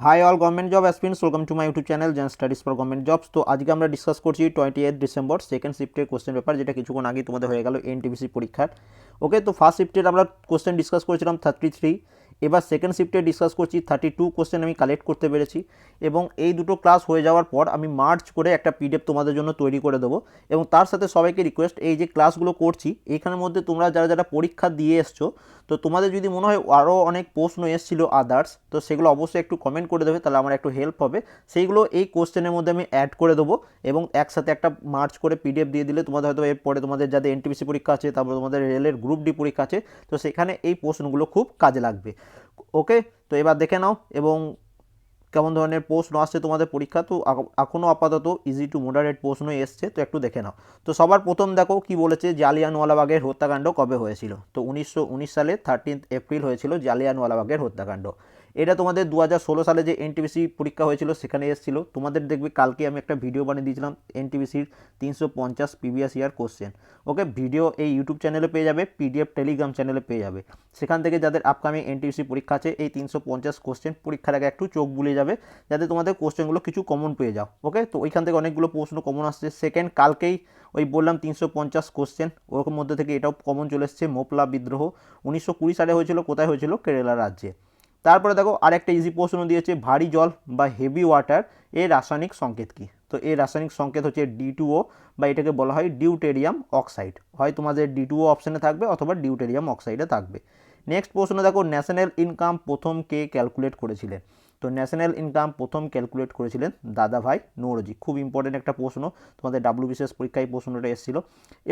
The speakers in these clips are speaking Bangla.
Hi all government job aspirants welcome to my YouTube channel Zen Studies for government jobs তো আজকে আমরা ডিসকাস করছি টোয়েন্টি এইট ডিসেম্বর সেকেন্ড শিফটের কোশ্চেন পেপার যেটা কিছুক্ষণ আগে তোমাদের হয়ে গেল এনটিপিসি পরীক্ষার। ওকে তো ফার্স্ট শিফটের আমরা কোশ্চেন ডিসকাস করেছিলাম থার্টি থ্রি এবার সেকেন্ড শিফটে ডিসকাস করছি থার্টি টু কোশ্চেন আমি কালেক্ট করতে পেরেছি এবং এই দুটো ক্লাস হয়ে যাওয়ার পর আমি মার্চ করে একটা পিডিএফ তোমাদের জন্য তৈরি করে দেবো এবং তার সাথে সবাইকে রিকোয়েস্ট এই যে ক্লাসগুলো করছি এইখানের মধ্যে তোমরা যারা যারা পরীক্ষা দিয়ে এসছো, তো তোমাদের যদি মনে হয় আরও অনেক প্রশ্ন এসেছিল আদার্স তো সেগুলো অবশ্যই একটু কমেন্ট করে দেবে, তাহলে আমার একটু হেল্প হবে। সেইগুলো এই কোশ্চেনের মধ্যে আমি অ্যাড করে দেবো এবং একসাথে একটা মার্চ করে পিডিএফ দিয়ে দিলে তোমাদের হয়তো এরপরে তোমাদের যাদের এনটিপিসি পরীক্ষা আছে, তারপর তোমাদের রেলের গ্রুপ ডি পরীক্ষা আছে, তো সেখানে এই প্রশ্নগুলো খুব কাজে লাগবে। ওকে তো এবার দেখে নাও, এবং কেমন ধরনের প্রশ্ন আসছে তোমাদের পরীক্ষা, তো এখনও আপাতত ইজি টু মোডারেট প্রশ্ন এসছে, তো একটু দেখে নাও। তো সবার প্রথম দেখো কি বলেছে, জালিয়ানওয়ালাবাগের হত্যাকাণ্ড কবে হয়েছিল? তো উনিশশো উনিশ সালে থার্টিন্থ এপ্রিল হয়েছিল জালিয়ানওয়ালাবাগের হত্যাকাণ্ড। এটা তোমাদের দু সালে যে এনটিপিসি পরীক্ষা হয়েছিল, সেখানে এসেছিল। তোমাদের দেখবে কালকে আমি একটা ভিডিও বানিয়ে দিয়েছিলাম এনটিপিসির তিনশো পঞ্চাশ previous year question okay video এই ইউটিউব চ্যানেলে পেয়ে যাবে পিডিএফ টেলিগ্রাম চ্যানেলে পেয়ে যাবে। সেখান থেকে যাদের আপকামিং এনটিপিসি পরীক্ষা আছে, এই তিনশো পঞ্চাশ কোশ্চেন পরীক্ষার আগে একটু চোখ বুলিয়ে যাবে, যাতে তোমাদের কোশ্চেনগুলো কিছু কমন পেয়ে যাও। ওকে তো ওইখান থেকে অনেকগুলো প্রশ্ন কমন আসছে। সেকেন্ড কালকেই ওই বললাম তিনশো পঞ্চাশ কোশ্চেন ওর মধ্যে থেকে এটাও কমন চলে এসছে। মোপলা বিদ্রোহ, উনিশশো কুড়ি সালে হয়েছিল, কোথায় হয়েছিল? কেরালা রাজ্যে। তারপরে দেখো আরেকটা ইজি প্রশ্ন দিয়েছে, ভারী জল বা হেভি ওয়াটার এর রাসায়নিক সংকেত কি? তো এর রাসায়নিক সংকেত হচ্ছে ডি বা এটাকে বলা হয় ডিউটেরিয়াম অক্সাইড হয় তোমাদের ডি অপশানে থাকবে অথবা ডিউটেরিয়াম অক্সাইডে থাকবে। নেক্সট প্রশ্ন দেখো ন্যাশনাল ইনকাম প্রথম কে ক্যালকুলেট করেছিলেন তো ন্যাশনাল ইনকাম প্রথম ক্যালকুলেট করেছিলেন দাদাভাই নৌরজি। খুব ইম্পর্টেন্ট একটা প্রশ্ন, তোমাদের ডাব্লিউবিসিএস পরীক্ষায় প্রশ্নটা এসেছিল।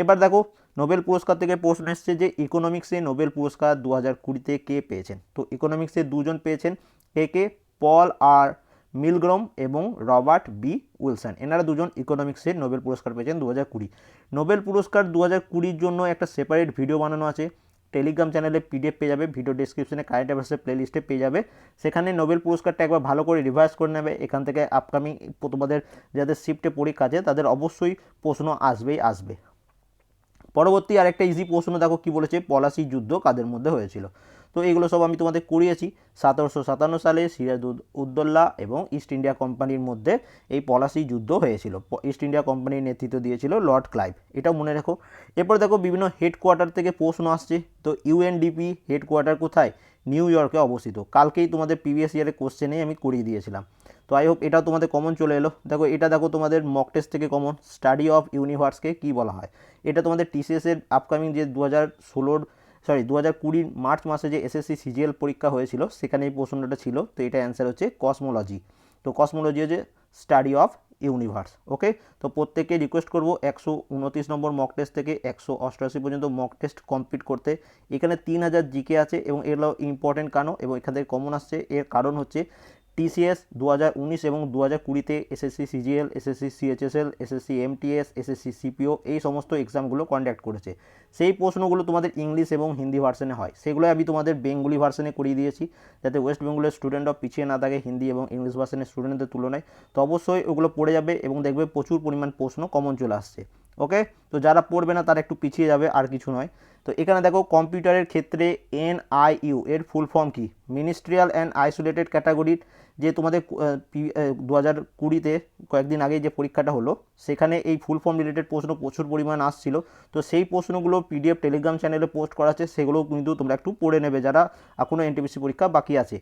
এবার দেখো, নোবেল পুরস্কার থেকে প্রশ্ন এসছে যে ইকোনমিক্সে নোবেল পুরস্কার দু হাজার কুড়িতে কে পেয়েছেন? তো ইকোনমিক্সে দুজন পেয়েছেন, কে কে? পল আর মিলগ্রম এবং রবার্ট বি উইলসন এনারা দুজন ইকোনমিক্সে নোবেল পুরস্কার পেয়েছেন দু হাজার কুড়ি। নোবেল পুরস্কার দু হাজার কুড়ির জন্য একটা সেপারেট ভিডিও বানানো আছে। টেলিগ্রাম চ্যানেলে পিডিএফ পেয়ে যাবে ভিডিও ডিসক্রিপশনে কারেন্ট অ্যাফেয়ার্সের প্লেলিস্টে পেয়ে যাবে। সেখানে নোবেল পুরস্কারটা একবার ভালো করে রিভাইজ করে নেবে। এখান থেকে আপকামিং তোমাদের যাদের শিফটে পরীক্ষা আছে তাদের অবশ্যই প্রশ্ন আসবেই আসবে। পরবর্তী আরেকটা ইজি প্রশ্ন, দেখো কি বলেছে? পলাশি যুদ্ধ কাদের মধ্যে হয়েছিল? তো এগুলো সব আমি তোমাদের করিয়েছি। সতেরোশো সাতান্ন সালে সিরাজ উদ- উদ্দৌলা এবং ইস্ট ইন্ডিয়া কোম্পানির মধ্যে এই পলাশি যুদ্ধ হয়েছিল। ইস্ট ইন্ডিয়া কোম্পানির নেতৃত্ব দিয়েছিল লর্ড ক্লাইভ। এটাও মনে রাখো। এরপর দেখো বিভিন্ন হেডকোয়ার্টার থেকে প্রশ্ন আসছে, তো ইউএনডিপি হেডকোয়ার্টার কোথায়? নিউ ইয়র্কে অবস্থিত। কালকেই তোমাদের প্রিভিয়াস ইয়ারের কোশ্চেনেই আমি করিয়ে দিয়েছিলাম। তো আই হোপ এটাও তোমাদের কমন চলে এলো। দেখো, এটা দেখো তোমাদের মক টেস্ট থেকে কমন স্টাডি অফ ইউনিভার্সকে কী বলা হয়? এটা তোমাদের টিসিএসের আপকামিং যে দু হাজার ষোলোর সরি দু হাজার কুড়ির মার্চ মাসে যে এসএসসি সিজিএল পরীক্ষা হয়েছিল সেখানে এই প্রশ্নটা ছিল, তো এটা অ্যান্সার হচ্ছে কসমোলজি তো কসমোলজি হচ্ছে স্টাডি অফ ইউনিভার্স ওকে তো প্রত্যেককে রিকোয়েস্ট করব একশো উনত্রিশ নম্বর মক টেস্ট থেকে একশো অষ্টআশি পর্যন্ত মক টেস্ট কমপ্লিট করতে। এখানে তিন হাজার জিকে আছে এবং এগুলো ইম্পর্টেন্ট কারণ এবং এখান থেকে কমন আসছে, এর কারণ হচ্ছে টিসিএস দু হাজার উনিশ এবং দু হাজার কুড়িতে SSC CGL, SSC CHSL SSC MTS, SSC CPO এই সমস্ত এক্সামগুলো কন্ডাক্ট করেছে। সেই প্রশ্নগুলো তোমাদের ইংলিশ এবং হিন্দি ভার্সনে হয়। সেগুলো আমি তোমাদের বেঙ্গলি ভার্সনে করিয়ে দিয়েছি, যাতে ওয়েস্ট বেঙ্গলের স্টুডেন্টরা পিছিয়ে না থাকে হিন্দি এবং ইংলিশ ভার্সনের স্টুডেন্টদের তুলনায়। তো অবশ্যই ওগুলো পড়ে যাবে এবং দেখবে প্রচুর পরিমাণ প্রশ্ন কমন চলে আসছে। ওকে তো যারা পড়বে না তারা একটু পিছিয়ে যাবে, আর কিছু নয়। তো এখানে দেখো কম্পিউটারের ক্ষেত্রে এনআইইউ, এর ফুল ফর্ম কি? মিনিস্ট্রিয়াল অ্যান্ড আইসোলেটেড ক্যাটাগরির যে তোমাদের দু হাজার কুড়িতে কয়েকদিন আগে যে পরীক্ষাটা হলো, সেখানে এই ফুল ফর্ম রিলেটেড প্রশ্ন প্রচুর পরিমাণ আসছিল। তো সেই প্রশ্নগুলো পিডিএফ টেলিগ্রাম চ্যানেলে পোস্ট করা আছে সেগুলো কিন্তু তোমরা একটু পড়ে নেবে যারা এখনও এনটিপিসি পরীক্ষা বাকি আছে।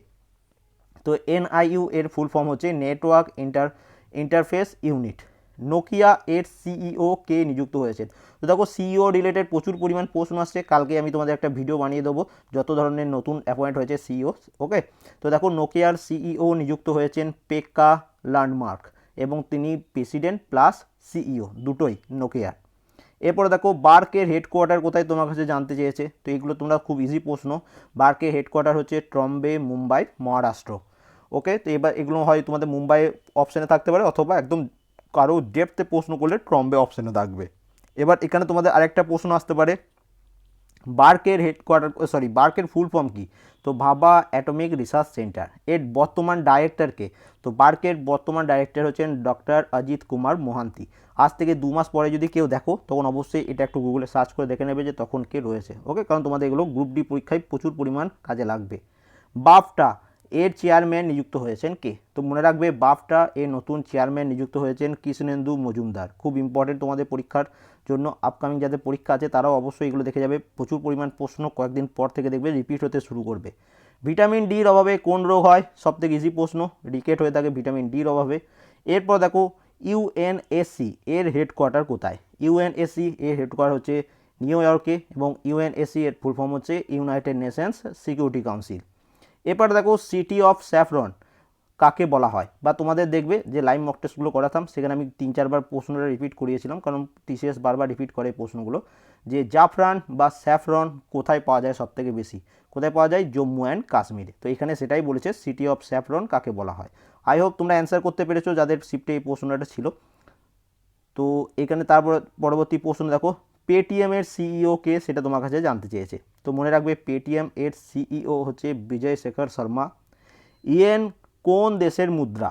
তো এনআইইউ, এর ফুল ফর্ম হচ্ছে network inter interface unit Nokia এর সিইও কে নিযুক্ত হয়েছেন তো দেখো সিইও রিলেটেড প্রচুর পরিমাণ প্রশ্ন আসছে। কালকে আমি তোমাদের একটা ভিডিও বানিয়ে দেবো, যত ধরনের নতুন অ্যাপয়েন্ট হয়েছে সিইও ওকে তো দেখো নোকিয়ার সিইও নিযুক্ত হয়েছেন পেক্কা ল্যান্ডমার্ক এবং তিনি প্রেসিডেন্ট প্লাস সিইও দুটোই নোকিয়ার এরপরে দেখো বার্কের হেডকোয়ার্টার কোথায় তোমার কাছে জানতে চেয়েছে? তো এগুলো তোমরা খুব ইজি প্রশ্ন। বার্কের হেডকোয়ার্টার হচ্ছে ট্রম্বে মুম্বাই মহারাষ্ট্র ওকে তো এবার এগুলো হয় তোমাদের মুম্বাই অপশানে থাকতে পারে অথবা একদম কারও ডেপথে প্রশ্ন করলে ট্রম্বে অপশানে থাকবে। এবার এখানে তোমাদের আরেকটা প্রশ্ন আসতে পারে। বার্কের হেডকোয়ার্টার সরি বার্কের ফুল ফর্ম কি? তো ভাবা অ্যাটমিক রিসার্চ সেন্টার এর বর্তমান ডাইরেক্টরকে তো বার্কের বর্তমান ডাইরেক্টর হচ্ছেন ডক্টর অজিত কুমার মোহান্তি। আজ থেকে দু মাস পরে যদি কেউ দেখো, তখন অবশ্যই এটা একটু গুগলে সার্চ করে দেখে নেবে যে তখন কে রয়েছে। ওকে কারণ তোমাদের এগুলো গ্রুপ ডি পরীক্ষায় প্রচুর পরিমাণ কাজে লাগবে। বাফটা এর চেয়ারম্যান নিযুক্ত হয়েছেন কে? তো মনে রাখবে, বাফটা এর নতুন চেয়ারম্যান নিযুক্ত হয়েছেন কৃষ্ণেন্দু মজুমদার। খুব ইম্পর্টেন্ট তোমাদের পরীক্ষার জন্য। আপকামিং যাদের পরীক্ষা আছে, তারাও অবশ্যই এগুলো দেখে যাবে। প্রচুর পরিমাণ প্রশ্ন কয়েকদিন পর থেকে দেখবে রিপিট হতে শুরু করবে। ভিটামিন ডির অভাবে কোন রোগ হয়? সবথেকে ইজি প্রশ্ন রিকেট হয়ে থাকে ভিটামিন ডির অভাবে। এরপর দেখো ইউএনএসসি এর হেডকোয়ার্টার কোথায়? ইউএনএসসি এর হেডকোয়ার্টার হচ্ছে নিউ ইয়র্কে এবং ইউএনএসসি এর ফুল ফর্ম হচ্ছে ইউনাইটেড নেশনস সিকিউরিটি কাউন্সিল এরপর দেখো সিটি অফ স্যাফরন কাকে বলা হয়? বা তোমাদের দেখবে যে লাইভ মক টেস্টগুলো করাতাম, সেখানে আমি তিন চারবার প্রশ্নটা রিপিট করিয়েছিলাম, কারণ টিসিএস বারবার রিপিট করে এই প্রশ্নগুলো। যে জাফরান বা স্যাফরন কোথায় পাওয়া যায় সবথেকে বেশি? কোথায় পাওয়া যায়? জম্মু অ্যান্ড কাশ্মীরে। তো এখানে সেটাই বলেছে সিটি অফ স্যাফরন কাকে বলা হয়। আই হোপ তোমরা অ্যান্সার করতে পেরেছ যাদের শিফটে এই প্রশ্নটা ছিল। তো এখানে তারপর পরবর্তী প্রশ্ন দেখো পেটিএম এর সিইও কে সেটা তোমার কাছে জানতে চেয়েছে। তো মনে রাখবে পেটিএম এর সিইও হচ্ছে বিজয় শেখর শর্মা। ইয়েন কোন দেশের মুদ্রা?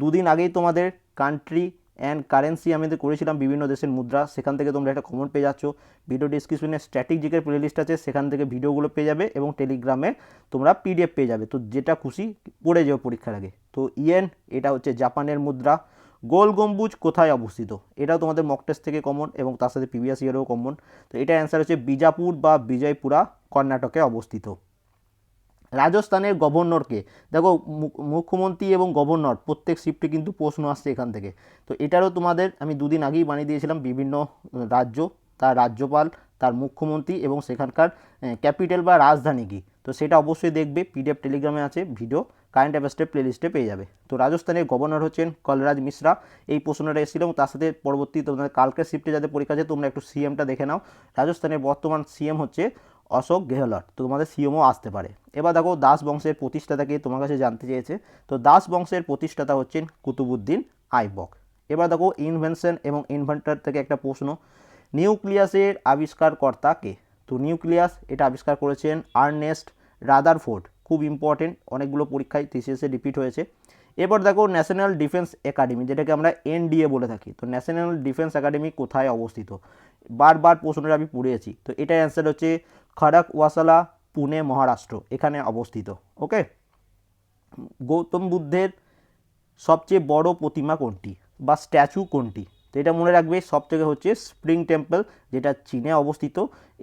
দুদিন আগেই তোমাদের কান্ট্রি অ্যান্ড কারেন্সি আমি করেছিলাম বিভিন্ন দেশের মুদ্রা, সেখান থেকে তোমরা একটা কমেন্ট পেয়ে যাচ্ছ। ভিডিও ডিসক্রিপশনে স্ট্যাটিক জিকের প্লেলিস্ট আছে, সেখান থেকে ভিডিওগুলো পেয়ে যাবে এবং টেলিগ্রামে তোমরা পিডিএফ পেয়ে যাবে। তো যেটা খুশি পড়ে যাও পরীক্ষার আগে। তো ইয়েন এটা হচ্ছে জাপানের মুদ্রা। গোল গম্বুজ কোথায় অবস্থিত? এটাও তোমাদের মক টেস্ট থেকে কমন এবং তার সাথে প্রিভিয়াস ইয়ারেও কমন তো এটার অ্যান্সার হচ্ছে বিজাপুর বা বিজয়পুরা কর্ণাটকে অবস্থিত। রাজস্থানের গভর্নরকে, দেখো মুখ্যমন্ত্রী এবং গভর্নর, প্রত্যেক শিফটে কিন্তু প্রশ্ন আসছে এখান থেকে। তো এটারও তোমাদের আমি দুদিন আগেই বানিয়ে দিয়েছিলাম বিভিন্ন রাজ্য, তার রাজ্যপাল, তার মুখ্যমন্ত্রী এবং সেখানকার ক্যাপিটাল বা রাজধানী কী? তো সেটা অবশ্যই দেখবে পিডিএফ টেলিগ্রামে আছে ভিডিও কারেন্ট অ্যাফেয়ার্সের প্লেলিস্টে পেয়ে যাবে। তো রাজস্থানের গভর্নর হচ্ছেন কলরাজ মিশ্রা। এই প্রশ্নটা এসেছিল এবং তার সাথে পরবর্তী তোমাদের কালকের শিফটে যাদের পরীক্ষা আছে, তোমরা একটু সিএমটা দেখে নাও। রাজস্থানের বর্তমান সিএম হচ্ছে অশোক গেহলট। তো তোমাদের সিএমও আসতে পারে। এবার দেখো, দাস বংশের প্রতিষ্ঠাতাকে তোমার কাছে জানতে চেয়েছে। তো দাস বংশের প্রতিষ্ঠাতা হচ্ছেন কুতুবুদ্দিন আইবক। এবার দেখো ইনভেনশন এবং ইনভেন্টার থেকে একটা প্রশ্ন। নিউক্লিয়াসের আবিষ্কারকর্তা কে? তো নিউক্লিয়াস, এটা আবিষ্কার করেছেন আর্নেস্ট রাদারফোর্ড। খুব ইম্পর্টেন্ট অনেকগুলো পরীক্ষায় টিসিএসে রিপিট হয়েছে। এবার দেখো ন্যাশনাল ডিফেন্স একাডেমি যেটাকে আমরা এনডিএ বলে থাকি। তো ন্যাশনাল ডিফেন্স একাডেমি কোথায় অবস্থিত? বারবার প্রশ্নটা আমি পড়েছি। তো এটার অ্যান্সার হচ্ছে খড়ক ওয়াসালা পুনে মহারাষ্ট্র এখানে অবস্থিত। ওকে গৌতম বুদ্ধের সবচেয়ে বড় প্রতিমা কোনটি? বা স্ট্যাচু কোনটি? তো এটা মনে রাখবে সব থেকে হচ্ছে স্প্রিং টেম্পল যেটা চীনে অবস্থিত।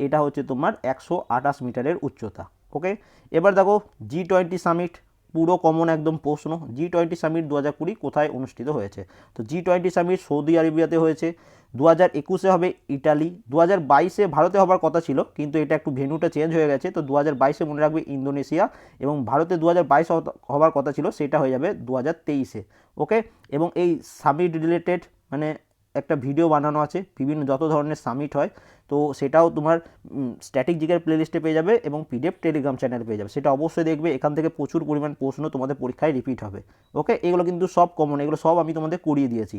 এটা হচ্ছে তোমার একশো আঠাশ মিটারের উচ্চতা। ওকে? এবার দেখো জি টোয়েন্টি সামিট পুরো কমন একদম প্রশ্ন। জি টোয়েন্টি সামিট দু হাজার কুড়ি কোথায় অনুষ্ঠিত হয়েছে? তো জি টোয়েন্টি সামিট সৌদি আরবিয়াতে হয়েছে দু হাজার একুশে হবে ইটালি দু হাজার বাইশে ভারতে হবার কথা ছিল, কিন্তু এটা একটু ভেন্যুটা চেঞ্জ হয়ে গেছে, তো দু হাজার বাইশে মনে রাখবে ইন্দোনেশিয়া, এবং ভারতে দু হাজার বাইশ হবার কথা ছিল, সেটা হয়ে যাবে দু হাজার তেইশে, ওকে? এবং এই সামিট রিলেটেড মানে একটা ভিডিও বানানো আছে, বিভিন্ন যত ধরনের সামিট হয়, তো সেটাও তোমার স্ট্যাটিক জিকের প্লেলিস্টে পেয়ে যাবে এবং পিডিএফ টেলিগ্রাম চ্যানেলে পেয়ে যাবে। সেটা অবশ্যই দেখবে, এখান থেকে প্রচুর পরিমাণ প্রশ্ন তোমাদের পরীক্ষায় রিপিট হবে। ওকে এগুলো কিন্তু সব কমন এগুলো সব আমি তোমাদের করিয়ে দিয়েছি।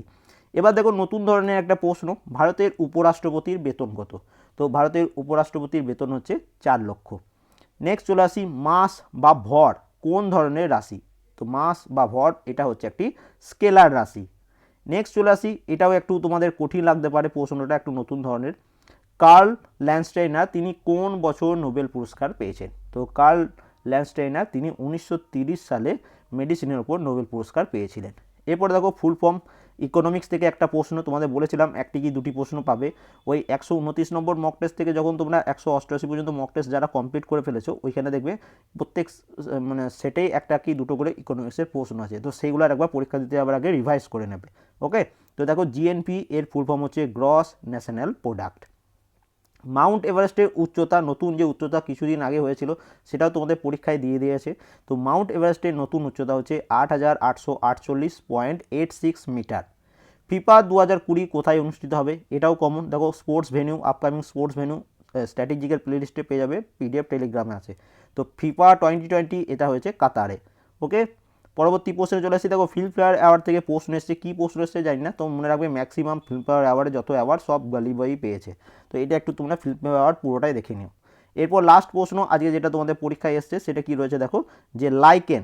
এবার দেখো নতুন ধরনের একটা প্রশ্ন, ভারতের উপরাষ্ট্রপতির বেতন কত? তো ভারতের উপরাষ্ট্রপতির বেতন হচ্ছে চার লক্ষ। নেক্সট চলে আসি, মাস বা ভর, কোন ধরনের রাশি? তো মাস বা ভর, এটা হচ্ছে একটি স্কেলার রাশি। নেক্সট চলে আসি, এটাও একটু তোমাদের কঠিন লাগতে পারে, প্রশ্নটা একটু নতুন ধরনের। কার্ল ল্যান্ডস্টাইনার তিনি কোন বছর নোবেল পুরস্কার পেয়েছেন? তো কার্ল ল্যান্ডস্টাইনার তিনি উনিশশো সালে মেডিসিনের ওপর নোবেল পুরস্কার পেয়েছিলেন। এরপর দেখো, ফুল ফর্ম ইকোনমিক্স থেকে একটা প্রশ্ন তোমাদের বলেছিলাম, একটি কি দুটি প্রশ্ন পাবে? ওই একশো উনত্রিশ নম্বর মক টেস্ট থেকে যখন তোমরা একশো অষ্টআশি পর্যন্ত মক টেস্ট যারা কমপ্লিট করে ফেলেছো, ওইখানে দেখবে প্রত্যেক মানে সেটেই একটা কি দুটো করে ইকোনমিক্সের প্রশ্ন আছে। তো সেইগুলো একবার পরীক্ষা দিতে যাওয়ার আগে রিভাইজ করে নেবে। ওকে? তো দেখো জিএনপি এর ফুল ফর্ম হচ্ছে গ্রস ন্যাশনাল প্রোডাক্ট মাউন্ট এভারেস্টের উচ্চতা, নতুন যে উচ্চতা কিছুদিন আগে হয়েছিল, সেটাও তোমাদের পরীক্ষায় দিয়ে দিয়েছে। তো মাউন্ট এভারেস্টের নতুন উচ্চতা হচ্ছে আট হাজার আটশো আটচল্লিশ point eight six metre. FIFA দু হাজার কুড়ি কোথায় অনুষ্ঠিত হবে? এটাও কমন দেখো sports venue upcoming sports venue strategical প্লেলিস্টে পেয়ে যাবে পিডিএফ টেলিগ্রামে আছে। তো ফিফা টোয়েন্টি টোয়েন্টি এটা হয়েছে কাতারে। ওকে? পরবর্তী প্রশ্নে চলে আসছি দেখো ফিল্মফেয়ার অ্যাওয়ার্ড থেকে প্রশ্ন এসছে, কী প্রশ্ন এসছে জানি না, তো মনে রাখবে ম্যাক্সিমাম ফিল্মফেয়ার অ্যাওয়ার্ডে যত অ্যাওয়ার্ড সব গালি বই পেয়েছে। তো এটা একটু তোমরা ফিল্মফেয়ার অ্যাওয়ার্ড পুরোটাই দেখে নিও। এরপর লাস্ট প্রশ্ন, আজকে যেটা তোমাদের পরীক্ষায় এসছে, সেটা কি রয়েছে দেখো, যে লাইকেন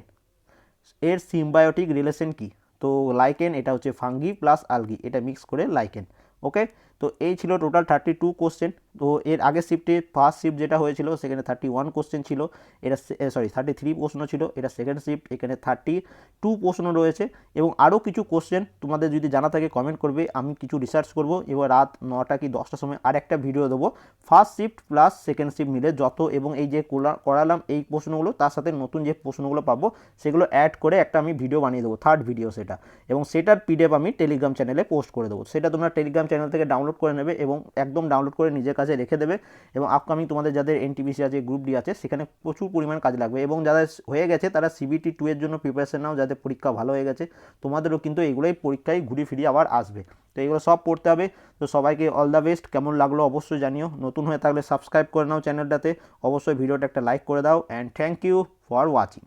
এর সিম্বায়োটিক রিলেশন কি? তো লাইকেন এটা হচ্ছে ফাঙ্গি প্লাস আলগি এটা মিক্স করে লাইকেন ওকে তো এই ছিল টোটাল থার্টি টু কোশ্চেন তো এর আগের শিফটে ফার্স্ট শিফট যেটা হয়েছিল, সেখানে থার্টি ওয়ান কোশ্চেন ছিল। এটা সরি থার্টি থ্রি প্রশ্ন ছিল। এটা সেকেন্ড শিফট এখানে থার্টি টু প্রশ্ন রয়েছে। এবং আরও কিছু কোশ্চেন তোমাদের যদি জানা থাকে কমেন্ট করবে। আমি কিছু রিসার্চ করব। এবার রাত নটা কি দশটার সময় আর একটা ভিডিও দেবো। First shift plus second shift মিলে যত এবং এই যে করালাম এই প্রশ্নগুলো, তার সাথে নতুন যে প্রশ্নগুলো পাবো, সেগুলো অ্যাড করে একটা আমি ভিডিও বানিয়ে দেবো থার্ড ভিডিও সেটা। এবং সেটার পিডিএফ আমি টেলিগ্রাম চ্যানেলে পোস্ট করে দেবো। সেটা তোমরা টেলিগ্রাম চ্যানেল থেকে ডাউনলোড করে নেবে এবং একদম ডাউনলোড করে নিজের কাছে রেখে দেবে এবং আপকামিং তোমাদের যাদের এনটিপিসি আছে গ্রুপ ডি আছে, সেখানে প্রচুর পরিমাণ কাজে লাগবে এবং যাদের হয়ে গেছে তারা সিবিটি টু এর জন্য প্রিপারেশন নাও যাদের পরীক্ষা ভালো হয়ে গেছে। তোমাদেরও কিন্তু এগুলোই পরীক্ষায় ঘুরে ফিরে আবার আসবে। তো এগুলো সব পড়তে হবে। তো সবাইকে অল দ্য বেস্ট কেমন লাগল অবশ্যই জানিও। নতুন হয়ে থাকলে সাবস্ক্রাইব করে নাও চ্যানেলটাতে অবশ্যই ভিডিওটা একটা লাইক করে দাও and thank you for watching